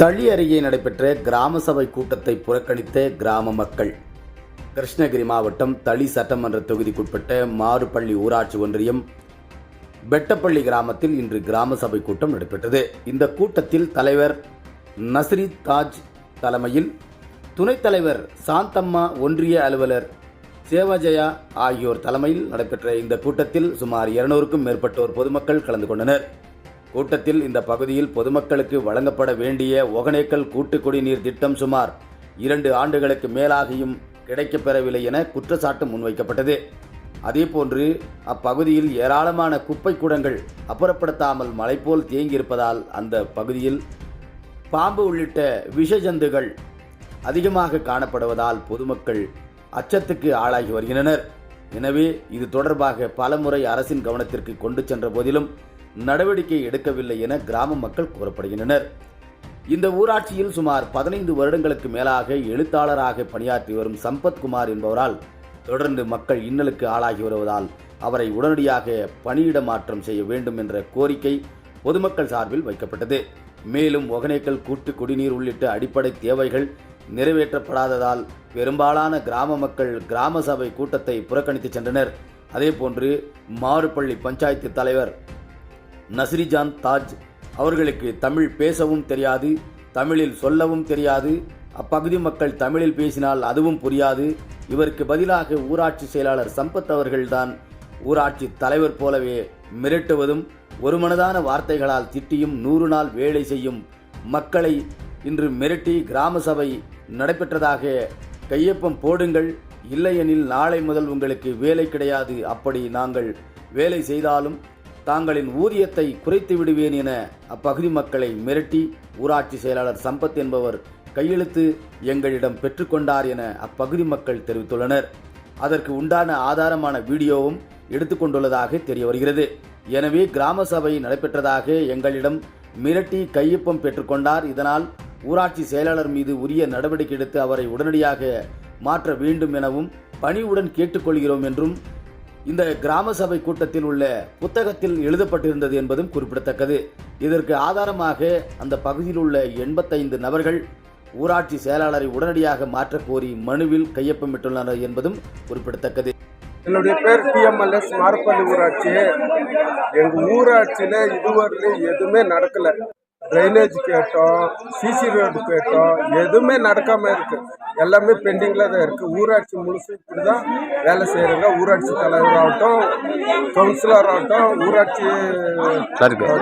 தளி அருகே நடைபெற்ற கிராம சபை கூட்டத்தை புறக்கணித்த கிராம மக்கள். கிருஷ்ணகிரி மாவட்டம் தளி சட்டமன்ற தொகுதிக்குட்பட்ட மாறுபள்ளி ஊராட்சி ஒன்றியம் பெட்டப்பள்ளி கிராமத்தில் இன்று கிராம சபை கூட்டம் நடைபெற்றது. இந்த கூட்டத்தில் தலைவர் நஸ்ரி தாஜ் தலைமையில் துணைத் தலைவர் சாந்தம்மா ஒன்றிய அலுவலர் சேவாஜயா ஆகியோர் தலைமையில் நடைபெற்ற இந்த கூட்டத்தில் சுமார் இருநூறுக்கும் மேற்பட்டோர் பொதுமக்கள் கலந்து கொண்டனர். கூட்டத்தில் இந்த பகுதியில் பொதுமக்களுக்கு வழங்கப்பட வேண்டிய ஒகனேக்கல் கூட்டு குடிநீர் திட்டம் சுமார் இரண்டு ஆண்டுகளுக்கு மேலாகியும் கிடைக்கப்பெறவில்லை என குற்றச்சாட்டு முன்வைக்கப்பட்டது. அதேபோன்று அப்பகுதியில் ஏராளமான குப்பை கூடங்கள் அப்புறப்படுத்தாமல் மலை போல் தேங்கியிருப்பதால் அந்த பகுதியில் பாம்பு உள்ளிட்ட விஷஜந்துகள் அதிகமாக காணப்படுவதால் பொதுமக்கள் அச்சத்துக்கு ஆளாகி வருகின்றனர். எனவே இது தொடர்பாக பலமுறை அரசின் கவனத்திற்கு கொண்டு சென்ற போதிலும் நடவடிக்கை எடுக்கவில்லை என கிராம மக்கள் கூறப்படுகின்றனர். இந்த ஊராட்சியில் சுமார் பதினைந்து வருடங்களுக்கு மேலாக எழுத்தாளராக பணியாற்றி வரும் சம்பத்குமார் என்பவரால் தொடர்ந்து மக்கள் இன்னலுக்கு ஆளாகி வருவதால் அவரை உடனடியாக பணியிட மாற்றம் செய்ய வேண்டும் என்ற கோரிக்கை பொதுமக்கள் சார்பில் வைக்கப்பட்டது. மேலும் ஒகனேக்கல் கூட்டு குடிநீர் உள்ளிட்ட அடிப்படை தேவைகள் நிறைவேற்றப்படாததால் பெரும்பாலான கிராம மக்கள் கிராம சபை கூட்டத்தை புறக்கணித்து சென்றனர். அதேபோன்று மாறுபள்ளி பஞ்சாயத்து தலைவர் நஸ்ரிஜான் தாஜ் அவர்களுக்கு தமிழ் பேசவும் தெரியாது தமிழில் சொல்லவும் தெரியாது. அப்பகுதி மக்கள் தமிழில் பேசினால் அதுவும் புரியாது. இவருக்கு பதிலாக ஊராட்சி செயலாளர் சம்பத் அவர்கள்தான் ஊராட்சி தலைவர் போலவே மிரட்டுவதும் ஒருமனதான வார்த்தைகளால் திட்டியும் நூறு நாள் வேலை செய்யும் மக்களை இன்று மிரட்டி கிராம சபை நடைபெற்றதாக கையொப்பம் போடுங்கள். இல்லையெனில் நாளை முதல் உங்களுக்கு வேலை கிடையாது. அப்படி நாங்கள் வேலை செய்தாலும் தாங்களின் ஊதியத்தை குறைத்து விடுவேன் என அப்பகுதி மக்களை மிரட்டி ஊராட்சி செயலாளர் சம்பத் என்பவர் கையெழுத்து எங்களிடம் பெற்றுக்கொண்டார் என அப்பகுதி மக்கள் தெரிவித்துள்ளனர். அதற்கு உண்டான ஆதாரமான வீடியோவும் எடுத்துக்கொண்டுள்ளதாக தெரிய வருகிறது. எனவே கிராம சபை நடைபெற்றதாக எங்களிடம் மிரட்டி கையொப்பம் பெற்றுக்கொண்டார் இதனால் ஊராட்சி செயலாளர் மீது உரிய நடவடிக்கை எடுத்து அவரை உடனடியாக மாற்ற வேண்டும் எனவும் பணிவுடன் கேட்டுக்கொள்கிறோம் என்றும் இந்த கிராம சபை கூட்டத்தில் உள்ள புத்தகத்தில் எழுதப்பட்டிருந்தது என்பதும் குறிப்பிடத்தக்கது. இதற்கு ஆதாரமாக அந்த பகுதியில் உள்ள எண்பத்தைந்து நபர்கள் ஊராட்சி செயலாளரை உடனடியாக மாற்றக் கோரி மனுவில் கையொப்பமிட்டுள்ளனர் என்பதும் குறிப்பிடத்தக்கது. என்னுடைய பேர் பிஎம்எல்எஸ் மாரப்பள்ளி ஊராட்சி எங்கள் ஊராட்சியில் இதுவரையிலும் எதுவுமே நடக்கலை. ட்ரைனேஜ் கேட்டோம் சிசி ரோடு கேட்டோம் எதுவுமே நடக்காமல் இருக்கு. எல்லாமே பெண்டிங்கில் தான் இருக்குது ஊராட்சி முழுசு இப்படி தான் வேலை செய்கிறாங்க ஊராட்சி தலைவர் ஆகட்டும் கவுன்சிலர் ஆகட்டும் ஊராட்சி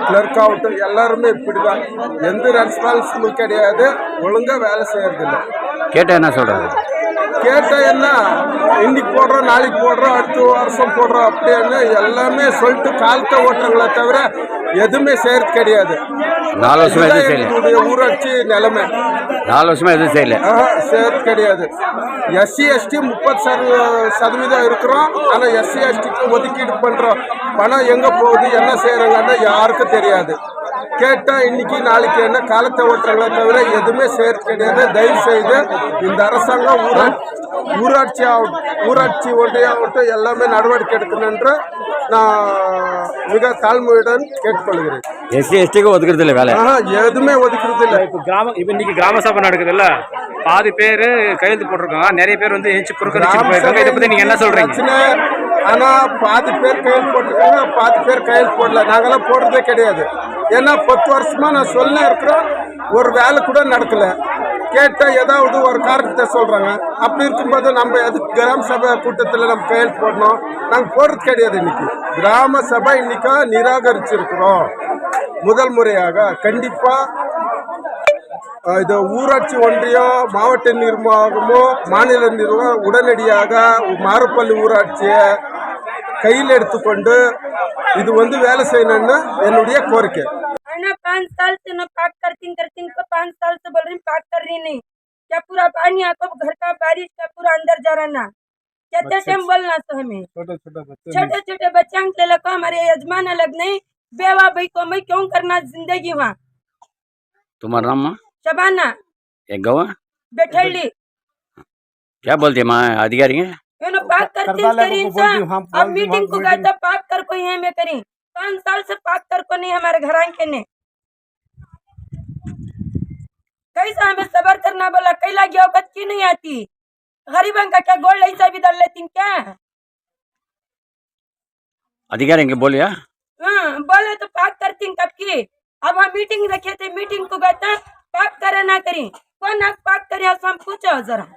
கிளர்க் ஆகட்டும் எல்லாருமே இப்படி தான் எந்த ரெஸ்பான்சிபிள் கிடையாது. ஒழுங்காக வேலை செய்யறதில்ல. கேட்டால் என்ன சொல்கிறாரு கேட்டா என்ன? இன்னைக்கு போடுறோம் நாளைக்கு போடுறோம் அடுத்த வருஷம் போடுறோம் அப்படின்னு எல்லாமே சொல்லிட்டு காலத்தை ஓட்டுறாங்களே தவிர எதுவுமே செய்யறது கிடையாது. நாலு வருஷமா எதுவும் செய்யல. ஊராட்சி நிலைமை. நாலு வருஷமா எதுவும் செய்யல. செய்யறது கிடையாது. எஸ்சி எஸ்டி முப்பது சதவீ சதவீதம் இருக்கிறோம். ஆனால் எஸ்சி எஸ்டிக்கு ஒதுக்கீடு பண்ணுறோம் பணம் எங்கே போகுது என்ன செய்கிறாங்கன்னு யாருக்கும் தெரியாது. கேட்டால் இன்னைக்கு நாளைக்கு என்ன காலத்தை ஓட்டுறாங்களே தவிர எதுவுமே செய்யறது கிடையாது. தயவு செய்து இந்த அரசாங்கம் ஊரா ஊராட்சி ஊராட்சி ஒன்றியாகட்டும் எல்லாமே நடவடிக்கை எடுக்கணும் என்று நான் மிக தாழ்மையுடன் கேட்டுக்கொள்கிறேன். எஸ்சி எஸ்டிக்கு ஒதுக்குறது இல்லை வேலை. எதுவுமே ஒதுக்கிறது இல்லை. இப்போ கிராம இப்போ இன்னைக்கு கிராம சபை நடக்குதுல்ல? பாதி பேர் கையெழுத்து போட்டிருக்காங்க. நிறைய பேர் வந்து புறக்கணிச்சு போயிருக்காங்க. இதை பத்தி நீங்க என்ன சொல்றீங்க? ஆனால் ஆனா பாதி பேர் கையில் போட்டிருக்காங்க பாதி பேர் கையில் போடல. நாங்கெல்லாம் போடுறதே கிடையாது. ஏன்னா பத்து வருஷமா நான் சொல்ல இருக்கிறோம் ஒரு வேலை கூட நடக்கல. கேட்டா ஏதாவது ஒரு காரணத்தை சொல்றாங்க. அப்படி இருக்கும்போது நம்ம எதுக்கு கிராம சபை கூட்டத்தில் நம்ம கையெழுத்து போடணும்? நாங்கள் போடுறது கிடையாது இன்னைக்கு. கிராம சபை இன்னைக்கா நிராகரிச்சிருக்கிறோம். முதல் முறையாக கண்டிப்பா இது ஊராட்சி ஒன்றியம் மாவட்ட நிர்வாகமோ மாநில நிர்வாகம் உடனடியாக மாறுப்பள்ளி ஊராட்சியை கையில் எடுத்துக்கொண்டு இது வந்து வேலை செய்யணும்னு என்னுடைய கோரிக்கை है ना पाँच साल से ना पाक करती करती को पाँच साल से बोल रही पाक कर रही नहीं क्या पूरा पानी आपको घर का बारिश का पूरा अंदर जा रहा ना कितने टाइम बोलना तो हमें छोटे छोटे बच्चे छोटे छोटे बच्चा के लगा हमारे यजमान अलग नहीं बेवा भाई को मैं क्यों करना जिंदगी वहाँ तुम्हारा नाम माँ शबाना एक गाँव है बैठली क्या बोलते हैं माँ अधिकारी हैं मैंने पाक करती करी बोल इंसान अब मीटिंग को था पाक कर कोई है मैं करी पाँच साल से पाक कर को नहीं हमारे घर के ने कैसा हमें सबर करना बोला? कैला गया औकत की नहीं आती? गरीबन का क्या गोल्ड ऐसा भी दल लेती क्या? अधिकारी इनके बोलिया हाँ? बोले तो पाक करती कब की? अब हम मीटिंग रखे थे मीटिंग को गए था पाक करे ना करी। कौन पाक करे ऐसा हम पूछो जरा।